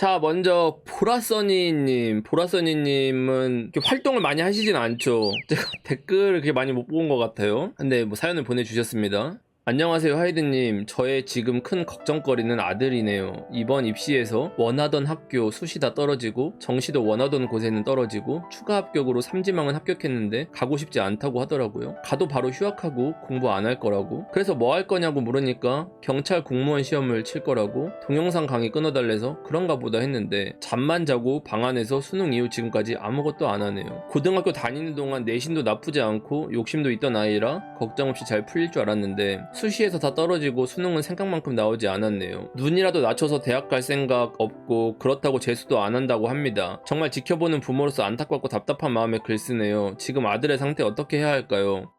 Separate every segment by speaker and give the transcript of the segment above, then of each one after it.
Speaker 1: 자, 먼저 보라써니님, 보라써니님은 활동을 많이 하시진 않죠. 제가 댓글을 그렇게 많이 못 본 것 같아요. 근데 뭐 사연을 보내주셨습니다. 안녕하세요 하이드님. 저의 지금 큰 걱정거리는 아들이네요. 이번 입시에서 원하던 학교 수시 다 떨어지고 정시도 원하던 곳에는 떨어지고 추가 합격으로 삼지망은 합격했는데 가고 싶지 않다고 하더라고요. 가도 바로 휴학하고 공부 안 할 거라고. 그래서 뭐 할 거냐고 물으니까 경찰 공무원 시험을 칠 거라고 동영상 강의 끊어달래서 그런가 보다 했는데 잠만 자고 방 안에서 수능 이후 지금까지 아무것도 안 하네요. 고등학교 다니는 동안 내신도 나쁘지 않고 욕심도 있던 아이라 걱정 없이 잘 풀릴 줄 알았는데 수시에서 다 떨어지고 수능은 생각만큼 나오지 않았네요. 눈이라도 낮춰서 대학 갈 생각 없고 그렇다고 재수도 안 한다고 합니다. 정말 지켜보는 부모로서 안타깝고 답답한 마음에 글 쓰네요. 지금 아들의 상태 어떻게 해야 할까요?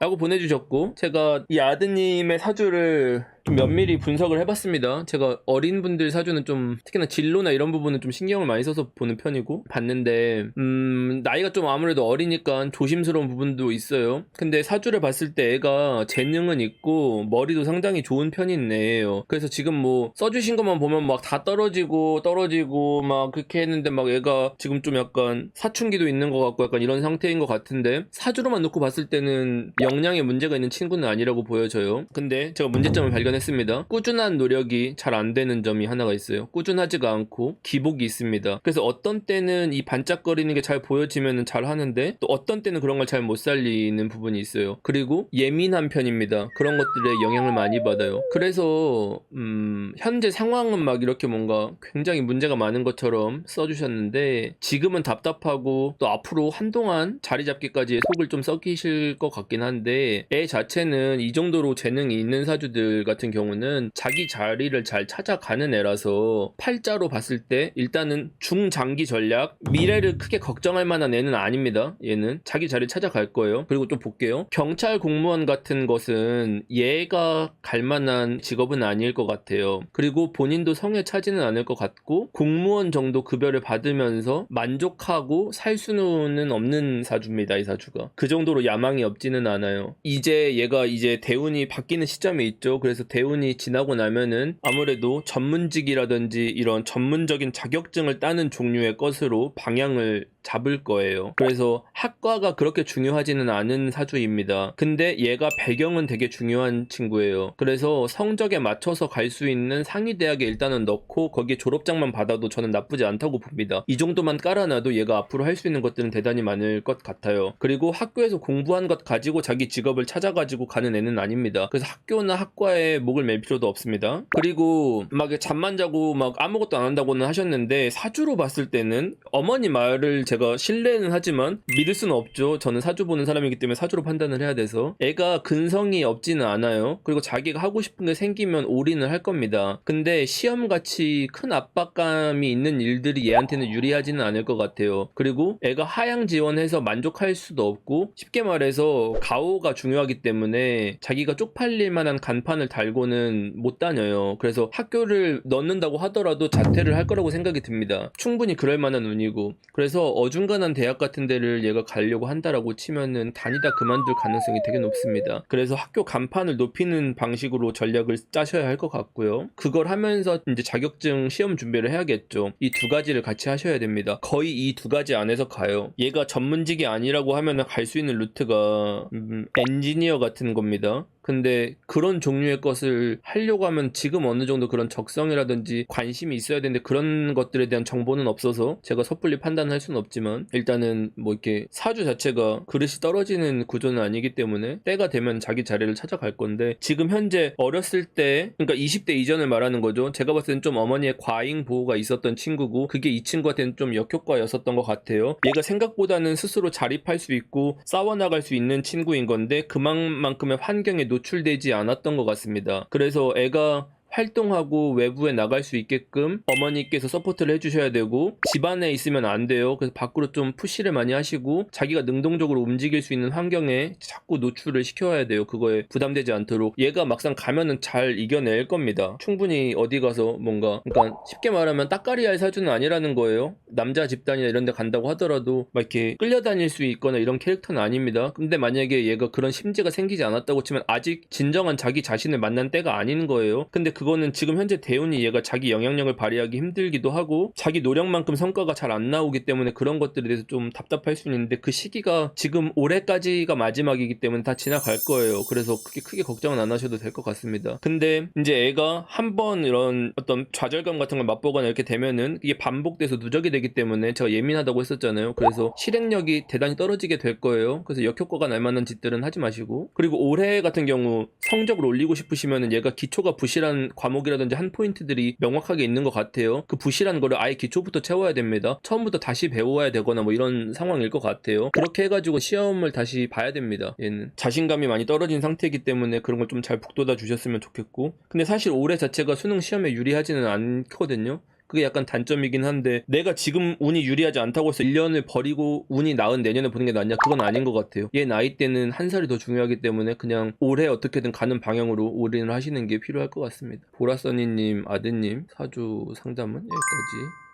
Speaker 1: 라고 보내주셨고 제가 이 아드님의 사주를 좀 면밀히 분석을 해봤습니다. 제가 어린 분들 사주는 좀 특히나 진로나 이런 부분은 좀 신경을 많이 써서 보는 편이고 봤는데 음 나이가 좀 아무래도 어리니까 조심스러운 부분도 있어요. 근데 사주를 봤을 때 애가 재능은 있고 머리도 상당히 좋은 편인 애예요. 그래서 지금 뭐 써주신 것만 보면 막 다 떨어지고 떨어지고 막 그렇게 했는데 막 애가 지금 좀 약간 사춘기도 있는 것 같고 약간 이런 상태인 것 같은데 사주로만 놓고 봤을 때는 역량에 문제가 있는 친구는 아니라고 보여져요. 근데 제가 문제점을 발견 발견했습니다. 꾸준한 노력이 잘 안 되는 점이 하나가 있어요. 꾸준하지가 않고 기복이 있습니다. 그래서 어떤 때는 이 반짝거리는 게 잘 보여지면 잘 하는데 또 어떤 때는 그런 걸 잘 못 살리는 부분이 있어요. 그리고 예민한 편입니다. 그런 것들에 영향을 많이 받아요. 그래서 음, 현재 상황은 막 이렇게 뭔가 굉장히 문제가 많은 것처럼 써주셨는데 지금은 답답하고 또 앞으로 한동안 자리 잡기까지 속을 좀 썩이실 것 같긴 한데 애 자체는 이 정도로 재능이 있는 사주들 같은 경우는 자기 자리를 잘 찾아가는 애라서 팔자로 봤을 때 일단은 중장기 전략 미래를 크게 걱정할 만한 애는 아닙니다. 얘는 자기 자리 찾아갈 거예요. 그리고 또 볼게요. 경찰 공무원 같은 것은 얘가 갈 만한 직업은 아닐 것 같아요. 그리고 본인도 성에 차지는 않을 것 같고 공무원 정도 급여를 받으면서 만족하고 살 수는 없는 사주입니다. 이 사주가 그 정도로 야망이 없지는 않아요. 이제 얘가 이제 대운이 바뀌는 시점에 있죠. 그래서 대운이 지나고 나면은 아무래도 전문직이라든지 이런 전문적인 자격증을 따는 종류의 것으로 방향을 잡을 거예요. 그래서 학과가 그렇게 중요하지는 않은 사주입니다. 근데 얘가 배경은 되게 중요한 친구예요. 그래서 성적에 맞춰서 갈 수 있는 상위 대학에 일단은 넣고 거기에 졸업장만 받아도 저는 나쁘지 않다고 봅니다. 이 정도만 깔아놔도 얘가 앞으로 할 수 있는 것들은 대단히 많을 것 같아요. 그리고 학교에서 공부한 것 가지고 자기 직업을 찾아가지고 가는 애는 아닙니다. 그래서 학교나 학과에 목을 맬 필요도 없습니다. 그리고 막 잠만 자고 막 아무것도 안 한다고는 하셨는데 사주로 봤을 때는 어머니 말을 제가 신뢰는 하지만 믿을 수는 없죠. 저는 사주 보는 사람이기 때문에 사주로 판단을 해야 돼서 애가 근성이 없지는 않아요. 그리고 자기가 하고 싶은 게 생기면 올인을 할 겁니다. 근데 시험같이 큰 압박감이 있는 일들이 얘한테는 유리하지는 않을 것 같아요. 그리고 애가 하향 지원해서 만족할 수도 없고 쉽게 말해서 가오가 중요하기 때문에 자기가 쪽팔릴 만한 간판을 달고는 못 다녀요. 그래서 학교를 넣는다고 하더라도 자퇴를 할 거라고 생각이 듭니다. 충분히 그럴 만한 운이고 그래서 어중간한 대학 같은 데를 얘가 가려고 한다라고 치면은 다니다 그만둘 가능성이 되게 높습니다. 그래서 학교 간판을 높이는 방식으로 전략을 짜셔야 할 것 같고요. 그걸 하면서 이제 자격증 시험 준비를 해야겠죠. 이 두 가지를 같이 하셔야 됩니다. 거의 이 두 가지 안에서 가요. 얘가 전문직이 아니라고 하면은 갈 수 있는 루트가 음, 엔지니어 같은 겁니다. 근데 그런 종류의 것을 하려고 하면 지금 어느 정도 그런 적성이라든지 관심이 있어야 되는데 그런 것들에 대한 정보는 없어서 제가 섣불리 판단할 수는 없지만 일단은 뭐 이렇게 사주 자체가 그릇이 떨어지는 구조는 아니기 때문에 때가 되면 자기 자리를 찾아갈 건데 지금 현재 어렸을 때 그러니까 20대 이전을 말하는 거죠. 제가 봤을 땐 좀 어머니의 과잉 보호가 있었던 친구고 그게 이 친구한테는 좀 역효과였었던 것 같아요. 얘가 생각보다는 스스로 자립할 수 있고 싸워나갈 수 있는 친구인 건데 그만큼의 환경에 노출되지 않았던 것 같습니다. 그래서 애가 활동하고 외부에 나갈 수 있게끔 어머니께서 서포트를 해주셔야 되고 집안에 있으면 안 돼요. 그래서 밖으로 좀 푸시를 많이 하시고 자기가 능동적으로 움직일 수 있는 환경에 자꾸 노출을 시켜야 돼요. 그거에 부담되지 않도록 얘가 막상 가면은 잘 이겨낼 겁니다. 충분히 어디 가서 뭔가 그러니까 쉽게 말하면 따까리 할 사주는 아니라는 거예요. 남자 집단이나 이런 데 간다고 하더라도 막 이렇게 끌려다닐 수 있거나 이런 캐릭터는 아닙니다. 근데 만약에 얘가 그런 심지가 생기지 않았다고 치면 아직 진정한 자기 자신을 만난 때가 아닌 거예요. 근데 그 그거는 지금 현재 대운이 얘가 자기 영향력을 발휘하기 힘들기도 하고 자기 노력만큼 성과가 잘 안 나오기 때문에 그런 것들에 대해서 좀 답답할 수는 있는데 그 시기가 지금 올해까지가 마지막이기 때문에 다 지나갈 거예요. 그래서 그게 크게 걱정은 안 하셔도 될 것 같습니다. 근데 이제 애가 한 번 이런 어떤 좌절감 같은 걸 맛보거나 이렇게 되면은 이게 반복돼서 누적이 되기 때문에 제가 예민하다고 했었잖아요. 그래서 실행력이 대단히 떨어지게 될 거예요. 그래서 역효과가 날 만한 짓들은 하지 마시고 그리고 올해 같은 경우 성적을 올리고 싶으시면은 얘가 기초가 부실한 과목이라든지 한 포인트들이 명확하게 있는 것 같아요. 그 부실한 거를 아예 기초부터 채워야 됩니다. 처음부터 다시 배워야 되거나 뭐 이런 상황일 것 같아요. 그렇게 해가지고 시험을 다시 봐야 됩니다. 얘는 자신감이 많이 떨어진 상태이기 때문에 그런 걸 좀 잘 북돋아 주셨으면 좋겠고 근데 사실 올해 자체가 수능 시험에 유리하지는 않거든요. 그게 약간 단점이긴 한데 내가 지금 운이 유리하지 않다고 해서 1년을 버리고 운이 나은 내년에 보는 게 낫냐? 그건 아닌 것 같아요. 얘 나이 때는 한 살이 더 중요하기 때문에 그냥 올해 어떻게든 가는 방향으로 올인을 하시는 게 필요할 것 같습니다. 보라써니님 아드님 사주 상담은 여기까지